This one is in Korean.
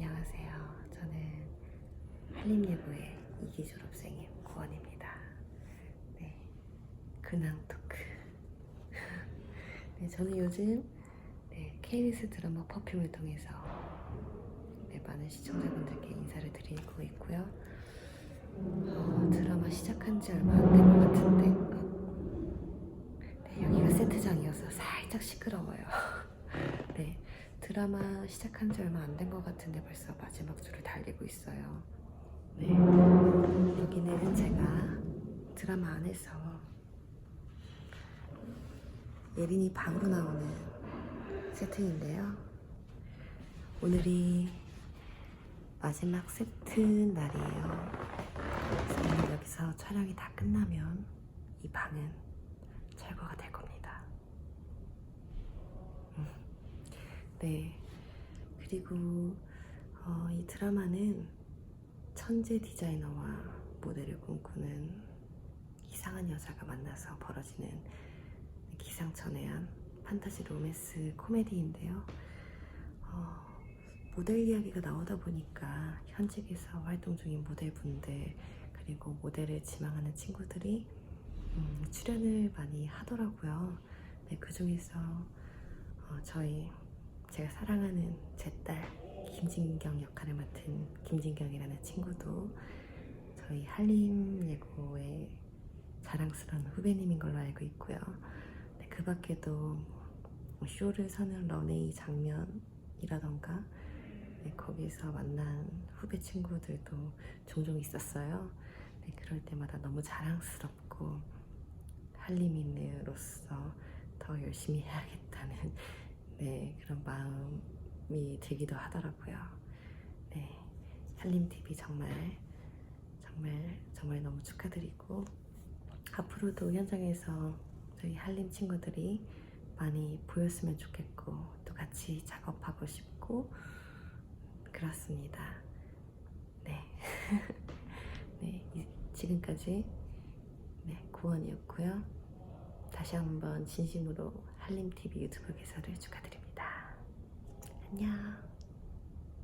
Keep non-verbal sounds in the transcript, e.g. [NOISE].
안녕하세요. 저는 한림예고의 2기 졸업생인 구원입니다. 네, 근황 토크. 네, 저는 요즘 네, KBS 드라마 퍼퓸을 통해서 네, 많은 시청자분들께 인사를 드리고 있고요. 어, 드라마 시작한 지 얼마 안 된 것 같은데 어, 네, 여기가 세트장이어서 살짝 시끄러워요. [LAUGHS] 네, 드라마 시작한 지 얼마 안 된 것 같은데 벌써 마지막 줄을 달리고 있어요. 네, 여기는 제가 드라마 안에서 예린이 방으로 나오는 세팅인데요. 오늘이 마지막 세트 날이에요. 그래서 오늘 여기서 촬영이 다 끝나면 이 방은 철거가 될 겁니다. 음. 네. 그리고 어, 이 드라마는 천재 디자이너와 모델을 꿈꾸는 이상한 여자가 만나서 벌어지는 기상천외한 판타지 로맨스 코미디인데요. 어, 모델 이야기가 나오다 보니까 현직에서 활동 중인 모델분들 그리고 모델을 지망하는 친구들이 음, 출연을 많이 하더라고요. 네, 그 중에서 어, 저희 제가 사랑하는 제 딸 김진경 역할을 맡은 김진경이라는 친구도 저희 한림예고의 자랑스러운 후배님인 걸로 알고 있고요. 네, 그 밖에도 뭐 쇼를 서는 런웨이 장면이라던가 네, 거기서 만난 후배 친구들도 종종 있었어요. 네, 그럴 때마다 너무 자랑스럽고 한림인으로서 더 열심히 해야겠다는 네, 그런 마음이 들기도 하더라고요. 네, 한림 TV 정말 정말 정말 너무 축하드리고 앞으로도 현장에서 저희 한림 친구들이 많이 보였으면 좋겠고 또 같이 작업하고 싶고 그렇습니다. 네, [LAUGHS] 네 이- 지금까지 네, 구원이었고요. 다시 한번 진심으로 한림 TV 유튜브 개설을 축하드립니다. 안녕.